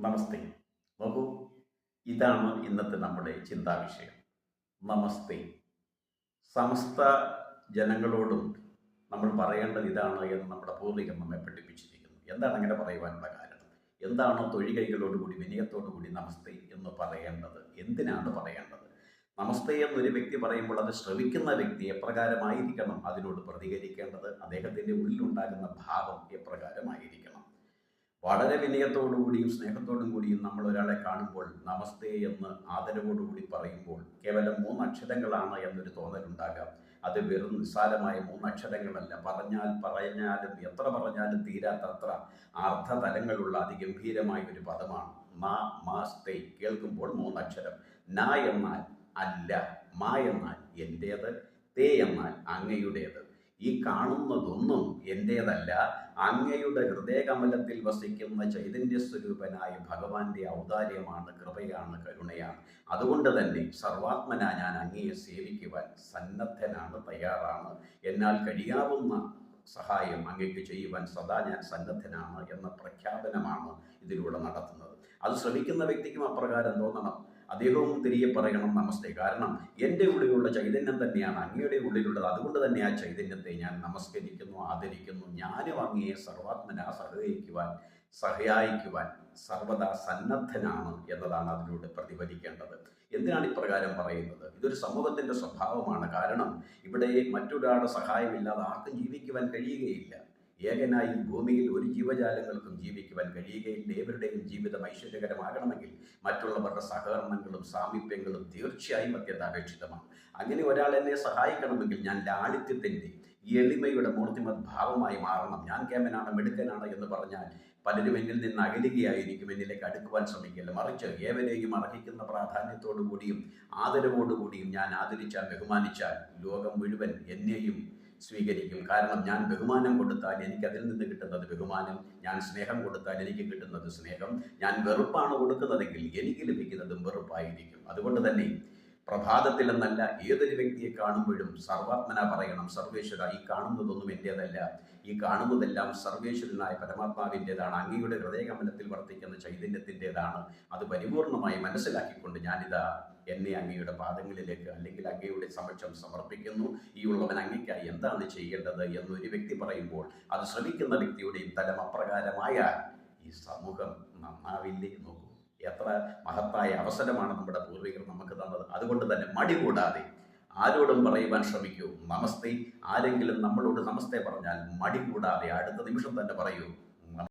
നമസ്തേ. നോക്കൂ ഇതാണ് ഇന്നത്തെ നമ്മുടെ ചിന്താ വിഷയം നമസ്തേ. സമസ്ത ജനങ്ങളോടും നമ്മൾ പറയേണ്ടത് ഇതാണ് എന്ന് നമ്മുടെ പൂർവികൻ നമ്മെ പഠിപ്പിച്ചിരിക്കുന്നു. എന്താണ് അങ്ങനെ പറയുവാനുള്ള കാരണം? എന്താണ് തൊഴികൈകളോടുകൂടി വിനയത്തോടുകൂടി നമസ്തേ എന്ന് പറയേണ്ടത്? എന്തിനാണ് പറയേണ്ടത്? നമസ്തേ എന്നൊരു വ്യക്തി പറയുമ്പോൾ അത് ശ്രവിക്കുന്ന വ്യക്തി എപ്രകാരമായിരിക്കണം അതിനോട് പ്രതികരിക്കേണ്ടത്? അദ്ദേഹത്തിന്റെ ഉള്ളിലുണ്ടാകുന്ന ഭാവം എപ്രകാരമായിരിക്കണം? വളരെ വിനയത്തോടുകൂടിയും സ്നേഹത്തോടും കൂടിയും നമ്മൾ ഒരാളെ കാണുമ്പോൾ നമസ്തേ എന്ന് ആദരവോടുകൂടി പറയുമ്പോൾ കേവലം മൂന്ന് അക്ഷരങ്ങളാണ് എന്നൊരു തോന്നലുണ്ടാകാം. അത് വെറും നിസ്സാരമായ മൂന്ന് അക്ഷരങ്ങളല്ല പറഞ്ഞാൽ പറഞ്ഞാലും എത്ര പറഞ്ഞാലും തീരാത്തത്ര അർത്ഥതലങ്ങളുള്ള അതിഗംഭീരമായ ഒരു പദമാണ്. മാ മാസ്തേ കേൾക്കുമ്പോൾ മൂന്നക്ഷരം. ന എന്നാൽ അല്ല മാ എന്നാൽ എന്റേത് തേ എന്നാൽ അങ്ങയുടേത്. ഈ കാണുന്നതൊന്നും എന്റേതല്ല അങ്ങയുടെ ഹൃദയകമലത്തിൽ വസിക്കുന്ന ചൈതന്യ സ്വരൂപനായ ഭഗവാന്റെ ഔദാര്യമാണ് കൃപയാണ് കരുണയാണ്. അതുകൊണ്ട് തന്നെ സർവാത്മന ഞാൻ അങ്ങയെ സേവിക്കുവാൻ സന്നദ്ധനാണ് തയ്യാറാണ്. എന്നാൽ കഴിയാവുന്ന സഹായം അങ്ങയ്ക്ക് ചെയ്യുവാൻ സദാ ഞാൻ സന്നദ്ധനാണ് എന്ന പ്രഖ്യാപനമാണ് ഇതിലൂടെ നടത്തുന്നത്. അത് ശ്രമിക്കുന്ന വ്യക്തിക്കും അപ്രകാരം തോന്നണം. അദ്ദേഹവും തിരികെ പറയണം നമസ്തേ. കാരണം എന്റെ ഉള്ളിലുള്ള ചൈതന്യം തന്നെയാണ് അങ്ങയുടെ ഉള്ളിലുള്ളത്. അതുകൊണ്ട് തന്നെ ആ ചൈതന്യത്തെ ഞാൻ നമസ്കരിക്കുന്നു ആദരിക്കുന്നു. ഞാനും അങ്ങയെ സർവാത്മന സഹകരിക്കുവാൻ സഹായിക്കുവാൻ സർവദാ സന്നദ്ധനാണ് എന്നതാണ് അതിലൂടെ പ്രതിഫലിക്കേണ്ടത്. എന്തിനാണ് ഇപ്രകാരം പറയുന്നത്? ഇതൊരു സമൂഹത്തിന്റെ സ്വഭാവമാണ്. കാരണം ഇവിടെ മറ്റൊരാളുടെ സഹായമില്ലാതെ ആർക്കും ജീവിക്കുവാൻ കഴിയുകയില്ല. ഏകനായി ഭൂമിയിൽ ഒരു ജീവജാലങ്ങൾക്കും ജീവിക്കുവാൻ കഴിയുകയില്ല. ഏവരുടെയും ജീവിതം ഐശ്വര്യകരമാകണമെങ്കിൽ മറ്റുള്ളവരുടെ സഹകരണങ്ങളും സാമീപ്യങ്ങളും തീർച്ചയായും അത്യന്താപേക്ഷിതമാണ് അങ്ങനെ ഒരാൾ എന്നെ സഹായിക്കണമെങ്കിൽ ഞാൻ ലാളിത്യത്തിന്റെ എളിമയുടെ മൂർത്തിമത് ഭാവമായി മാറണം. ഞാൻ കേമനാണ് മിടുക്കനാണ് എന്ന് പറഞ്ഞാൽ പലരും എന്നിൽ നിന്ന് അകലുകയായിരിക്കും. എന്നിലേക്ക് അടുക്കുവാൻ ശ്രമിക്കില്ല. മറിച്ച് ഏവരെയും അർഹിക്കുന്ന പ്രാധാന്യത്തോടു കൂടിയും ആദരവോടുകൂടിയും ഞാൻ ആദരിച്ചാൽ ബഹുമാനിച്ചാൽ ലോകം മുഴുവൻ എന്നെയും സ്വീകരിക്കും. കാരണം ഞാൻ ബഹുമാനം കൊടുത്താൽ എനിക്ക് അതിൽ നിന്ന് കിട്ടുന്നത് ബഹുമാനം ഞാൻ സ്നേഹം കൊടുത്താൽ എനിക്ക് കിട്ടുന്നത് സ്നേഹം ഞാൻ വെറുപ്പാണ് കൊടുക്കുന്നതെങ്കിൽ എനിക്ക് ലഭിക്കുന്നതും വെറുപ്പായിരിക്കും. അതുകൊണ്ട് തന്നെ പ്രഭാതത്തിൽ എന്നല്ല ഏതൊരു വ്യക്തിയെ കാണുമ്പോഴും സർവാത്മന പറയണം സർവേശ്വര ഈ കാണുന്നതൊന്നും എന്റേതല്ല ഈ കാണുന്നതെല്ലാം സർവേശ്വരനായ പരമാത്മാവിന്റെതാണ് അങ്ങയുടെ ഹൃദയകമലത്തിൽ വർത്തിക്കുന്ന ചൈതന്യത്തിന്റെതാണ് അത് പരിപൂർണമായി മനസ്സിലാക്കിക്കൊണ്ട് ഞാനിതാ എന്നെ അങ്ങയുടെ പാദങ്ങളിലേക്ക് അല്ലെങ്കിൽ അങ്ങയുടെ സമക്ഷം സമർപ്പിക്കുന്നു. ഈ ഉള്ളവൻ അങ്ങയ്ക്കായി എന്താണ് ചെയ്യേണ്ടത് എന്നൊരു വ്യക്തി പറയുമ്പോൾ അത് ശ്രമിക്കുന്ന വ്യക്തിയുടെയും തലം അപ്രകാരമായാൽ ഈ സമൂഹം നന്നാവില്ലേ നോക്കൂ. എത്ര മഹത്തായ അവസരമാണ് നമ്മുടെ പൂർവികർ നമുക്ക് തന്നത്. അതുകൊണ്ട് തന്നെ മടി കൂടാതെ ആരോടും പറയുവാൻ ശ്രമിക്കൂ. നമസ്തേ. ആരെങ്കിലും നമ്മളോട് നമസ്തേ പറഞ്ഞാൽ മടി കൂടാതെ അടുത്ത നിമിഷം തന്നെ പറയൂ.